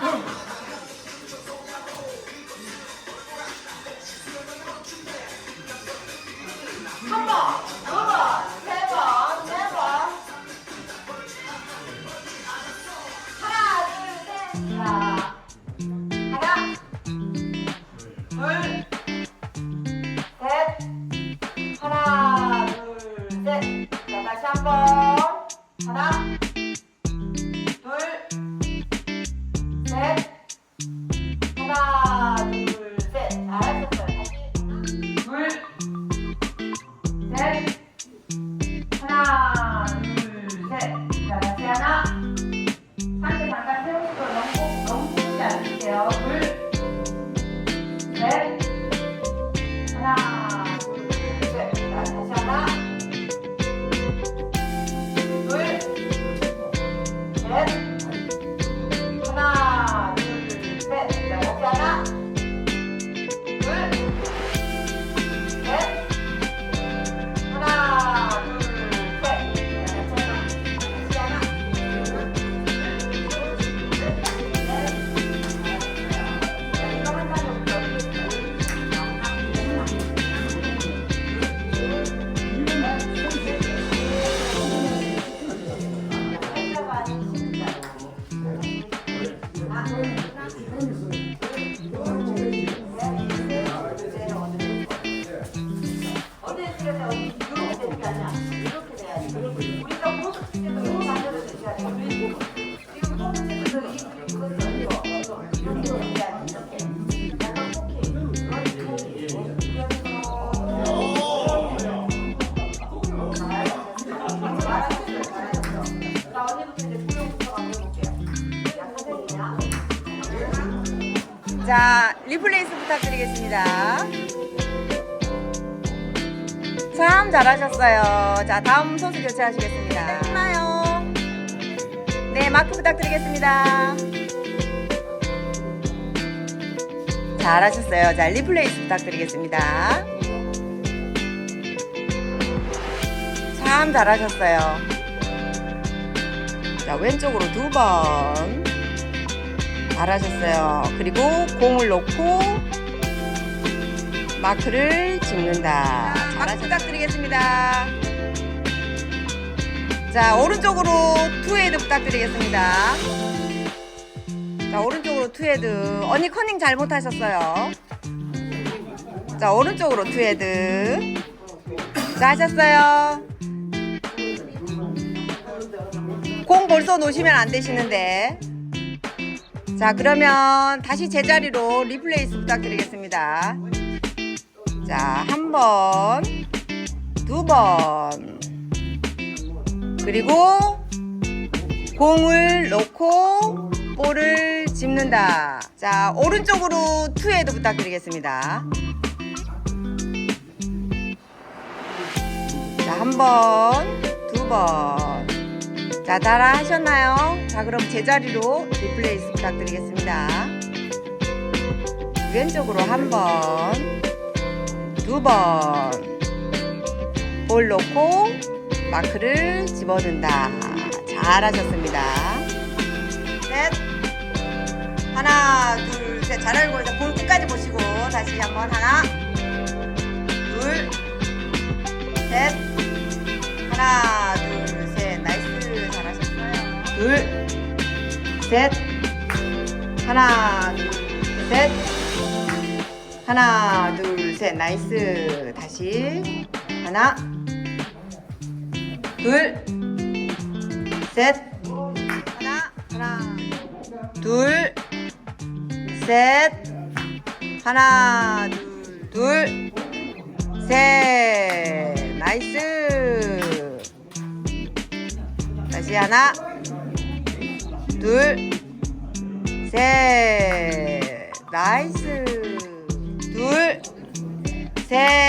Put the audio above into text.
한 번, 두 번, 세 번, 네 번. 하나, 둘, 셋. 자, 하나, 둘, 셋. 하나, 둘, 셋. 자, 다시 한 번. 하나. 이렇게 돼야지. 우리가 시대도 이거 만들어야 되지 않 자, 리플레이스 부탁드리겠습니다. 참 잘하셨어요. 자, 다음 선수 교체하시겠습니다. 끝나요. 네, 마크 부탁드리겠습니다. 잘하셨어요. 자, 리플레이스 부탁드리겠습니다. 참 잘하셨어요. 자, 왼쪽으로 두 번. 잘하셨어요. 그리고 공을 놓고 마크를 찍는다. 마크 부탁드리겠습니다. 자, 오른쪽으로 투헤드 부탁드리겠습니다. 자, 오른쪽으로 투헤드. 언니 커닝 잘못하셨어요. 자, 오른쪽으로 투헤드. 자, 하셨어요. 공 벌써 놓으시면 안 되시는데. 자, 그러면 다시 제자리로 리플레이스 부탁드리겠습니다. 자, 한 번, 두 번, 그리고 공을 놓고 볼을 짚는다. 자, 오른쪽으로 투헤드 부탁드리겠습니다. 자, 한 번, 두 번. 자, 따라 하셨나요? 자, 그럼 제자리로 리플레이스 부탁드리겠습니다. 왼쪽으로 한 번, 두 번, 볼 놓고 마크를 집어든다. 잘하셨습니다. 셋, 하나, 둘, 셋. 잘 알고 있다. 볼 끝까지 보시고 다시 한번 하나, 셋, 하나, 둘, 셋, 하나, 둘, 셋. 나이스. 다시 하나, 둘, 셋, 하나, 하나, 둘, 셋, 하나, 둘, 둘, 셋. 나이스. 다시 하나, 둘, 셋. 나이스. 둘, 셋.